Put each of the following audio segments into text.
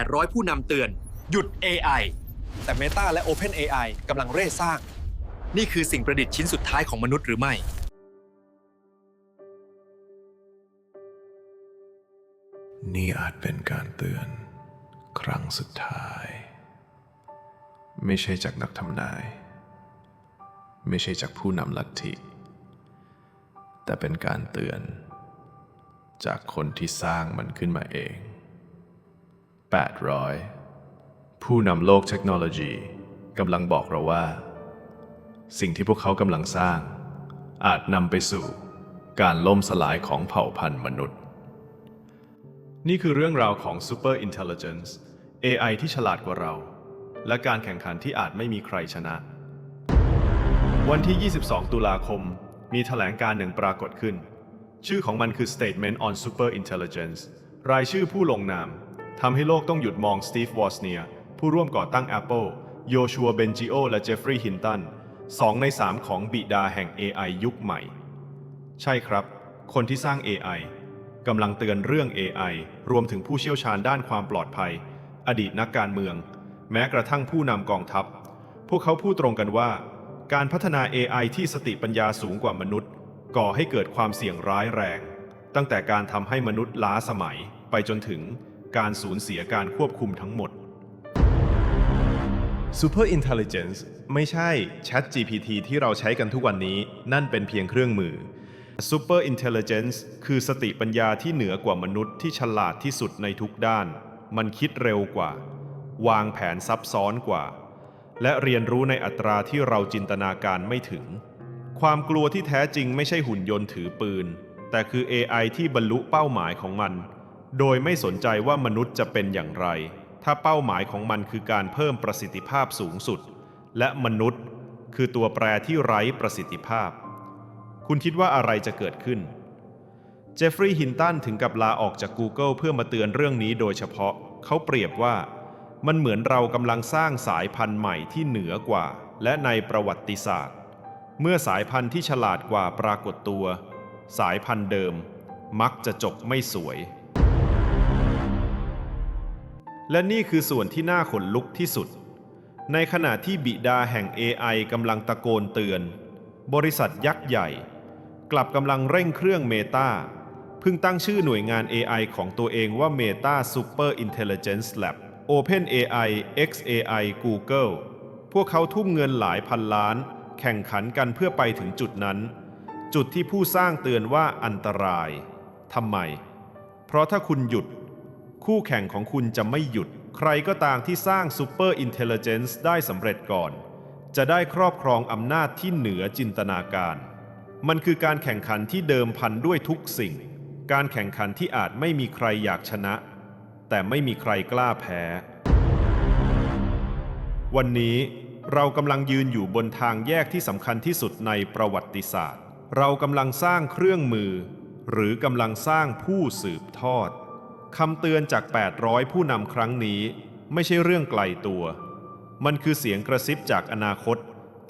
800 ผู้นำเตือน หยุด AI แต่ Meta และ OpenAI กำลังเร่สร้าง นี่คือสิ่งประดิษฐ์ชิ้นสุดท้ายของมนุษย์หรือไม่ นี่อาจเป็นการเตือน ครั้งสุดท้าย ไม่ใช่จากนักทำนาย ไม่ใช่จากผู้นำลัทธิ แต่เป็นการเตือน จากคนที่สร้างมันขึ้นมาเอง 800 ผู้นำโลกเทคโนโลยีกำลังบอกเราว่า สิ่งที่พวกเขากำลังสร้าง อาจนำไปสู่การล่มสลายของเผ่าพันธุ์มนุษย์ นี่คือเรื่องราวของ Super Intelligence AI ที่ฉลาดกว่าเรา และการแข่งขันที่อาจไม่มีใครชนะ วันที่ 22 ตุลาคม มีแถลงการหนึ่งปรากฏขึ้น ชื่อของมันคือ Statement on Super Intelligence รายชื่อผู้ลงนาม ทำให้โลกต้องหยุดมองสตีฟวอสเนียผู้ร่วมก่อตั้ง Apple โยชัวเบนจิโอและเจฟฟรีย์ฮินตันสองในสามของบิดาแห่ง AI ยุคใหม่ ใช่ครับ คนที่สร้าง AI กำลังเตือนเรื่อง AI รวมถึงผู้เชี่ยวชาญด้านความปลอดภัย อดีตนักการเมือง แม้กระทั่งผู้นำกองทัพ พวกเขาพูดตรงกันว่า การพัฒนา AI ที่สติปัญญาสูงกว่ามนุษย์ ก่อให้เกิดความเสี่ยงร้ายแรง ตั้งแต่การทำให้มนุษย์ล้าสมัยไปจนถึง การสูญเสียการควบคุมทั้งหมด Super Intelligence ไม่ใช่ Chat GPT ที่เราใช้กันทุกวันนี้ นั่นเป็นเพียงเครื่องมือ Super Intelligence คือสติปัญญาที่เหนือกว่ามนุษย์ที่ฉลาดที่สุดในทุกด้าน มันคิดเร็วกว่า วางแผนซับซ้อนกว่า และเรียนรู้ในอัตราที่เราจินตนาการไม่ถึง ความกลัวที่แท้จริงไม่ใช่หุ่นยนต์ถือปืน แต่คือ AI ที่บรรลุเป้าหมายของมัน โดยไม่สนใจว่ามนุษย์จะเป็นอย่างไร ถ้าเป้าหมายของมันคือการเพิ่มประสิทธิภาพสูงสุด และมนุษย์คือตัวแปรที่ไร้ประสิทธิภาพ คุณคิดว่าอะไรจะเกิดขึ้น เจฟฟรีย์ฮินตันถึงกับลาออกจาก Google เพื่อมาเตือนเรื่องนี้โดยเฉพาะ เขาเปรียบว่า มันเหมือนเรากำลังสร้างสายพันธุ์ใหม่ที่เหนือกว่า และในประวัติศาสตร์ เมื่อสายพันธุ์ที่ฉลาดกว่าปรากฏตัว สายพันธุ์เดิม มักจะจบไม่สวย และนี่คือส่วนที่น่าขนลุกที่สุด ในขณะที่บิดาแห่ง AI กำลังตะโกนเตือน บริษัทยักษ์ใหญ่ กลับกำลังเร่งเครื่อง Meta เพิ่งตั้งชื่อหน่วยงาน AI ของตัวเองว่า Meta Super Intelligence Lab OpenAI XAI Google พวกเขาทุ่มเงินหลายพันล้าน แข่งขันกันเพื่อไปถึงจุดนั้น จุดที่ผู้สร้างเตือนว่าอันตรายทำไม เพราะถ้าคุณหยุด คู่แข่งของคุณจะไม่หยุด ใครก็ตามที่สร้าง Super Intelligence ได้สำเร็จก่อน จะได้ครอบครองอำนาจที่เหนือจินตนาการ มันคือการแข่งขันที่เดิมพันด้วยทุกสิ่ง การแข่งขันที่อาจไม่มีใครอยากชนะ แต่ไม่มีใครกล้าแพ้ วันนี้เรากำลังยืนอยู่บนทางแยกที่สำคัญที่สุดในประวัติศาสตร์ เรากำลังสร้างเครื่องมือ หรือกำลังสร้างผู้สืบทอด คำเตือนจาก 800 ผู้นำครั้งนี้ไม่ใช่เรื่องไกลตัว มันคือเสียงกระซิบจากอนาคต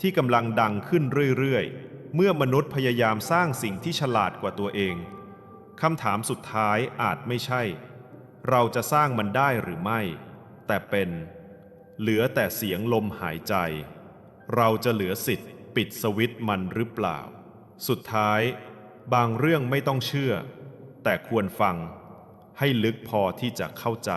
ที่กำลังดังขึ้นเรื่อยๆ เมื่อมนุษย์พยายามสร้างสิ่งที่ฉลาดกว่าตัวเอง คำถามสุดท้ายอาจไม่ใช่ เราจะสร้างมันได้หรือไม่ แต่เป็น เหลือแต่เสียงลมหายใจ เราจะเหลือสิทธิ์ ปิดสวิตช์มันหรือเปล่า สุดท้าย บางเรื่องไม่ต้องเชื่อ แต่ควรฟัง ให้ลึกพอที่จะเข้าใจ